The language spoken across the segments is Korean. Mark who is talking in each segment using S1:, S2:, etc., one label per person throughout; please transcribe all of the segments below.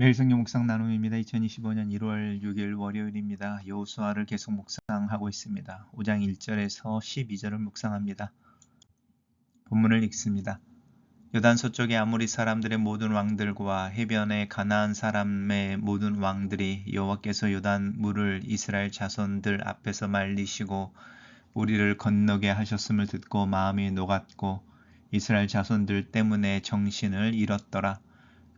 S1: 매일 성경 묵상 나눔입니다. 2025년 1월 6일 월요일입니다. 여호수아를 계속 묵상하고 있습니다. 5장 1절에서 12절을 묵상합니다. 본문을 읽습니다. 요단 서쪽의 아모리 사람들의 모든 왕들과 해변의 가나안 사람의 모든 왕들이 여호와께서 요단 물을 이스라엘 자손들 앞에서 말리시고 우리를 건너게 하셨음을 듣고 마음이 녹았고 이스라엘 자손들 때문에 정신을 잃었더라.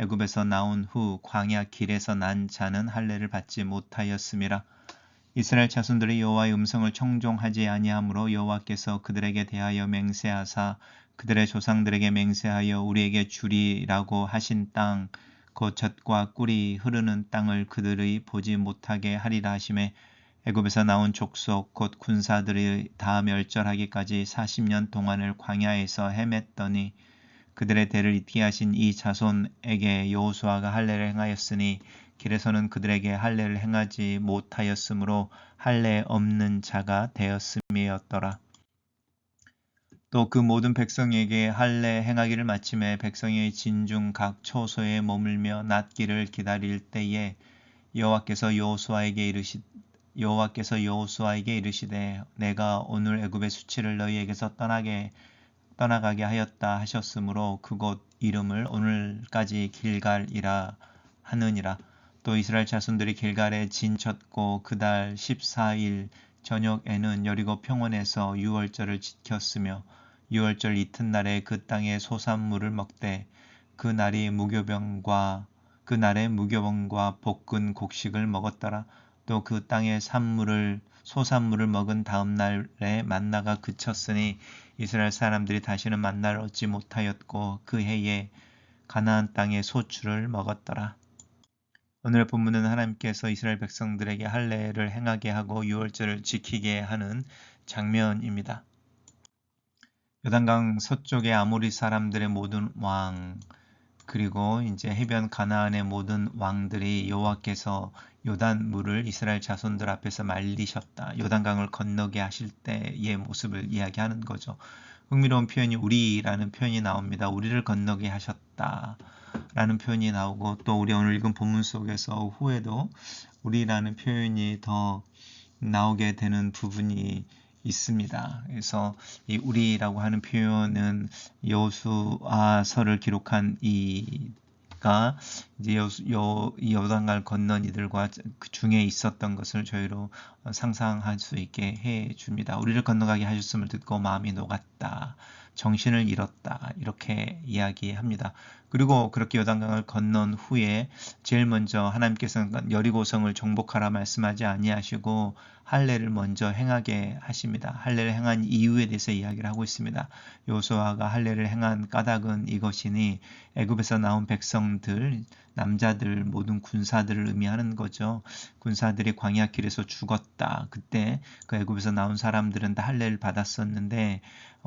S1: 애굽에서 나온 후 광야 길에서 난 자는 할례를 받지 못하였음이라. 이스라엘 자손들이 여호와의 음성을 청종하지 아니하므로 여호와께서 그들에게 대하여 맹세하사 그들의 조상들에게 맹세하여 우리에게 주리라고 하신 땅, 곧 젖과 꿀이 흐르는 땅을 그들의 보지 못하게 하리라 하심에 애굽에서 나온 족속 곧 군사들이 다 멸절하기까지 40년 동안을 광야에서 헤맸더니 그들의 대를 잇게 하신 이 자손에게 여호수아가 할례를 행하였으니 길에서는 그들에게 할례를 행하지 못하였으므로 할례 없는 자가 되었음이었더라. 또 그 모든 백성에게 할례 행하기를 마침에 백성의 진중 각 초소에 머물며 낫기를 기다릴 때에 여호와께서 여호수아에게 이르시 여호와께서 여호수아에게 이르시되 내가 오늘 애굽의 수치를 너희에게서 떠나게 떠나가게 하였다 하셨으므로 그곳 이름을 오늘까지 길갈이라 하느니라. 또 이스라엘 자손들이 길갈에 진쳤고 그달 14일 저녁에는 여리고 평원에서 유월절을 지켰으며 유월절 이튿날에 그 땅의 소산물을 먹되 그 날이 무교병과 그 날에 무교병과 볶은 곡식을 먹었더라. 또 그 땅의 산물을 소산물을 먹은 다음 날에 만나가 그쳤으니 이스라엘 사람들이 다시는 만나를 얻지 못하였고 그 해에 가나안 땅의 소출을 먹었더라. 오늘의 본문은 하나님께서 이스라엘 백성들에게 할례를 행하게 하고 유월절을 지키게 하는 장면입니다. 요단강 서쪽의 아모리 사람들의 모든 왕 그리고 이제 해변 가나안의 모든 왕들이 여호와께서 요단 물을 이스라엘 자손들 앞에서 말리셨다. 요단강을 건너게 하실 때의 모습을 이야기하는 거죠. 흥미로운 표현이 우리라는 표현이 나옵니다. 우리를 건너게 하셨다. 라는 표현이 나오고 또 우리 오늘 읽은 본문 속에서 후에도 우리라는 표현이 더 나오게 되는 부분이 있습니다. 그래서 이 우리라고 하는 표현은 여수아서를 기록한 이가 이제 여, 여, 여단강을 건넌 이들과 그 중에 있었던 것을 저희로 상상할 수 있게 해 줍니다. 우리를 건너가게 하셨음을 듣고 마음이 녹았다. 정신을 잃었다. 이렇게 이야기합니다. 그리고 그렇게 요단강을 건넌 후에 제일 먼저 하나님께서는 여리고성을 정복하라 말씀하지 아니하시고 할례를 먼저 행하게 하십니다. 할례를 행한 이유에 대해서 이야기를 하고 있습니다. 요수아가 할례를 행한 까닭은 이것이니 애굽에서 나온 백성들 남자들 모든 군사들을 의미하는 거죠. 군사들이 광야 길에서 죽었다. 그때 그 애굽에서 나온 사람들은 다 할례를 받았었는데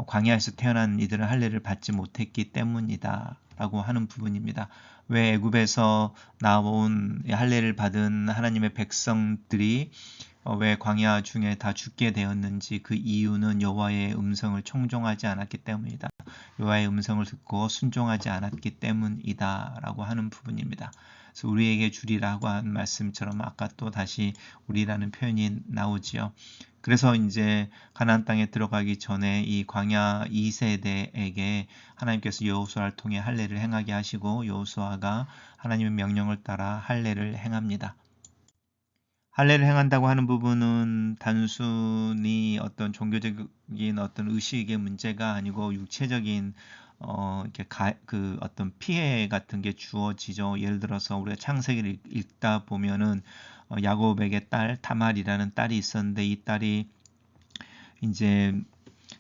S1: 광야에서 태어난 이들은 할례를 받지 못했기 때문이다. 라고 하는 부분입니다. 왜 애굽에서 나온 할례를 받은 하나님의 백성들이 어, 왜 광야 중에 다 죽게 되었는지 그 이유는 여호와의 음성을 청종하지 않았기 때문이다. 여호와의 음성을 듣고 순종하지 않았기 때문이다라고 하는 부분입니다. 그래서 우리에게 주리라고 한 말씀처럼 아까 또 다시 우리라는 표현이 나오지요. 그래서 이제 가나안 땅에 들어가기 전에 이 광야 2세대에게 하나님께서 여호수아를 통해 할례를 행하게 하시고 여호수아가 하나님의 명령을 따라 할례를 행합니다. 할례를 행한다고 하는 부분은 단순히 어떤 종교적인 어떤 의식의 문제가 아니고 육체적인 어, 이렇게 가, 그 어떤 피해 같은 게 주어지죠. 예를 들어서 우리가 창세기를 읽다 보면은 어, 야곱에게 딸 타말이라는 딸이 있었는데 이 딸이 이제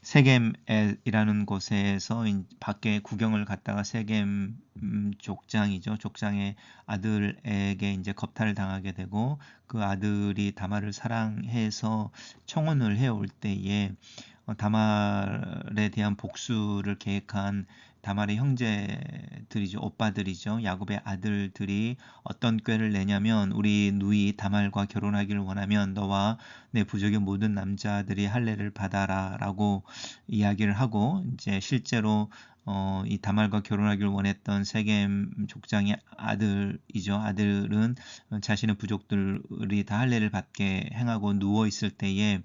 S1: 세겜이라는 곳에서 인- 밖에 구경을 갔다가 세겜 음, 족장이죠. 족장의 아들에게 이제 겁탈을 당하게 되고 그 아들이 다말을 사랑해서 청혼을 해올 때에 어, 다말에 대한 복수를 계획한 다말의 형제들이죠. 오빠들이죠. 야곱의 아들들이 어떤 꾀를 내냐면 우리 누이 다말과 결혼하기를 원하면 너와 내 부족의 모든 남자들이 할례를 받아라라고 이야기를 하고 이제 실제로 어, 이 다말과 결혼하기를 원했던 세겜 족장의 아들이죠. 아들은 자신의 부족들이 다 할례를 받게 행하고 누워 있을 때에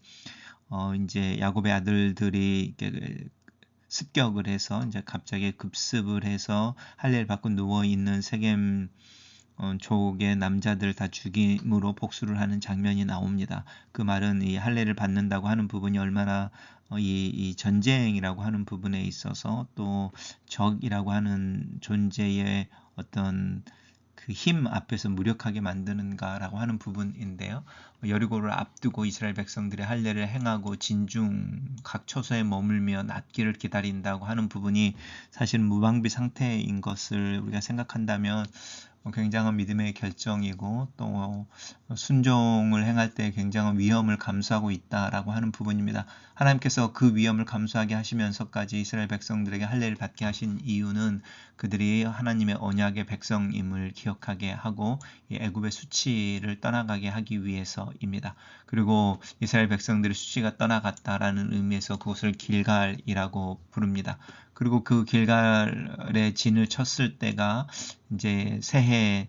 S1: 어, 이제 야곱의 아들들이 이렇게 습격을 해서 이제 갑자기 급습을 해서 할례를 받고 누워 있는 세겜 어, 족의 남자들 다 죽임으로 복수를 하는 장면이 나옵니다. 그 말은 이 할례를 받는다고 하는 부분이 얼마나 어, 이, 이 전쟁이라고 하는 부분에 있어서 또 적이라고 하는 존재의 어떤 그 힘 앞에서 무력하게 만드는가라고 하는 부분인데요. 여리고를 앞두고 이스라엘 백성들의 할례를 행하고 진중 각 처소에 머물며 낫기를 기다린다고 하는 부분이 사실 무방비 상태인 것을 우리가 생각한다면 굉장한 믿음의 결정이고 또 순종을 행할 때 굉장한 위험을 감수하고 있다라고 하는 부분입니다. 하나님께서 그 위험을 감수하게 하시면서까지 이스라엘 백성들에게 할례를 받게 하신 이유는 그들이 하나님의 언약의 백성임을 기억하게 하고 이 애굽의 수치를 떠나가게 하기 위해서입니다. 그리고 이스라엘 백성들의 수치가 떠나갔다라는 의미에서 그것을 길갈이라고 부릅니다. 그리고 그 길갈의 진을 쳤을 때가 이제 새해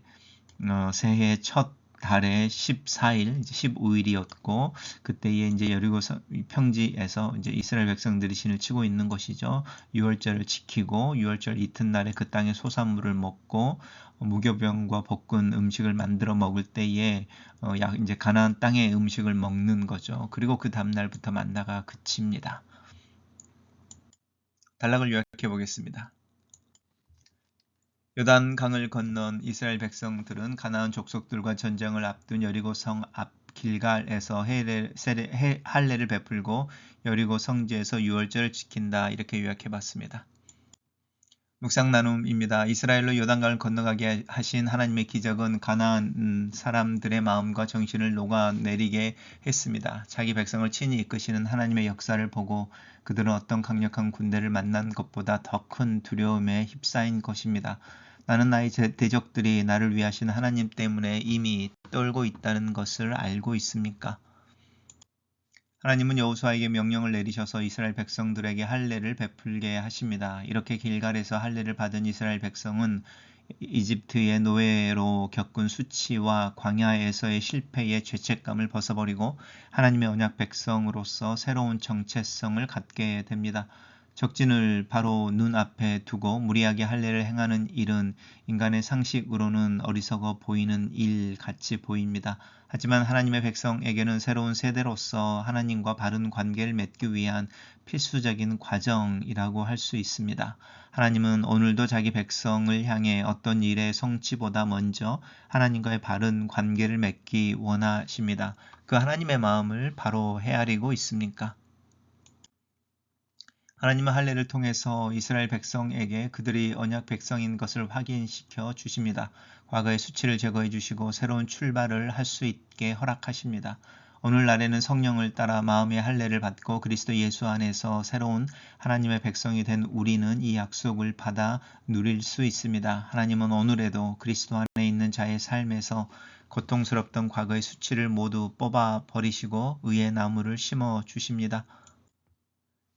S1: 어, 새해 첫 달의 14일, 이제 15일이었고 그때에 이제 여리고 성- 평지에서 이제 이스라엘 백성들이 진을 치고 있는 것이죠. 6월절을 지키고 6월절 이튿날에 그 땅의 소산물을 먹고 어, 무교병과 볶은 음식을 만들어 먹을 때에 어, 야- 이제 가나안 땅의 음식을 먹는 거죠. 그리고 그 다음 날부터 만나가 그칩니다. 단락을 요약해 보겠습니다. 요단 강을 건넌 이스라엘 백성들은 가나안 족속들과 전쟁을 앞둔 여리고 성 앞 길갈에서 할례를 베풀고 여리고 성지에서 유월절을 지킨다 이렇게 요약해 봤습니다. 묵상 나눔입니다. 이스라엘로 요단강을 건너가게 하신 하나님의 기적은 가나안 음, 사람들의 마음과 정신을 녹아내리게 했습니다. 자기 백성을 친히 이끄시는 하나님의 역사를 보고 그들은 어떤 강력한 군대를 만난 것보다 더 큰 두려움에 휩싸인 것입니다. 나는 나의 제- 대적들이 나를 위하신 하나님 때문에 이미 떨고 있다는 것을 알고 있습니까? 하나님은 여호수아에게 명령을 내리셔서 이스라엘 백성들에게 할례를 베풀게 하십니다. 이렇게 길갈에서 할례를 받은 이스라엘 백성은 이집트의 노예로 겪은 수치와 광야에서의 실패의 죄책감을 벗어버리고 하나님의 언약 백성으로서 새로운 정체성을 갖게 됩니다. 적진을 바로 눈앞에 두고 무리하게 할례를 행하는 일은 인간의 상식으로는 어리석어 보이는 일 같이 보입니다. 하지만 하나님의 백성에게는 새로운 세대로서 하나님과 바른 관계를 맺기 위한 필수적인 과정이라고 할 수 있습니다. 하나님은 오늘도 자기 백성을 향해 어떤 일의 성취보다 먼저 하나님과의 바른 관계를 맺기 원하십니다. 그 하나님의 마음을 바로 헤아리고 있습니까? 하나님은 할례를 통해서 이스라엘 백성에게 그들이 언약 백성인 것을 확인시켜 주십니다. 과거의 수치를 제거해 주시고 새로운 출발을 할 수 있게 허락하십니다. 오늘날에는 성령을 따라 마음의 할례를 받고 그리스도 예수 안에서 새로운 하나님의 백성이 된 우리는 이 약속을 받아 누릴 수 있습니다. 하나님은 오늘에도 그리스도 안에 있는 자의 삶에서 고통스럽던 과거의 수치를 모두 뽑아 버리시고 의의 나무를 심어 주십니다.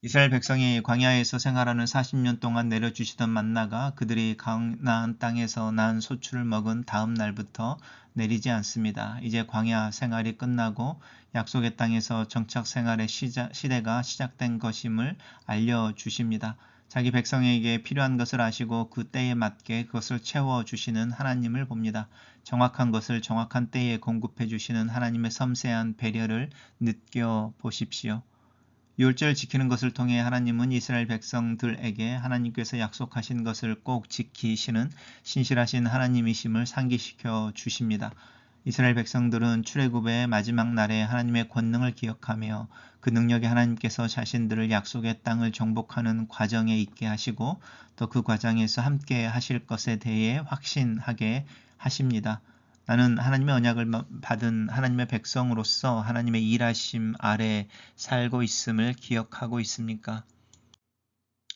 S1: 이스라엘 백성이 광야에서 생활하는 40년 동안 내려주시던 만나가 그들이 가나안 땅에서 난 소출을 먹은 다음 날부터 내리지 않습니다. 이제 광야 생활이 끝나고 약속의 땅에서 정착 생활의 시작, 시대가 시작된 것임을 알려주십니다. 자기 백성에게 필요한 것을 아시고 그 때에 맞게 그것을 채워주시는 하나님을 봅니다. 정확한 것을 정확한 때에 공급해 주시는 하나님의 섬세한 배려를 느껴보십시오. 율절을 지키는 것을 통해 하나님은 이스라엘 백성들에게 하나님께서 약속하신 것을 꼭 지키시는 신실하신 하나님이심을 상기시켜 주십니다. 이스라엘 백성들은 출애굽의 마지막 날에 하나님의 권능을 기억하며 그 능력에 하나님께서 자신들을 약속의 땅을 정복하는 과정에 있게 하시고 또 그 과정에서 함께 하실 것에 대해 확신하게 하십니다. 나는 하나님의 언약을 받은 하나님의 백성으로서 하나님의 일하심 아래 살고 있음을 기억하고 있습니까?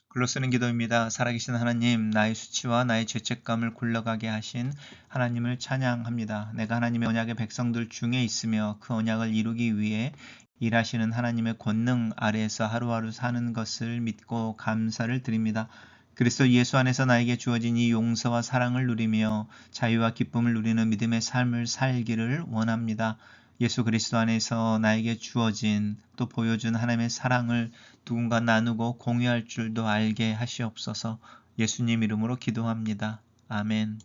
S1: 글로 쓰는 기도입니다. 살아계신 하나님, 나의 수치와 나의 죄책감을 굴러가게 하신 하나님을 찬양합니다. 내가 하나님의 언약의 백성들 중에 있으며 그 언약을 이루기 위해 일하시는 하나님의 권능 아래에서 하루하루 사는 것을 믿고 감사를 드립니다. 그리스도 예수 안에서 나에게 주어진 이 용서와 사랑을 누리며 자유와 기쁨을 누리는 믿음의 삶을 살기를 원합니다. 예수 그리스도 안에서 나에게 주어진 또 보여준 하나님의 사랑을 누군가 나누고 공유할 줄도 알게 하시옵소서 예수님 이름으로 기도합니다. 아멘.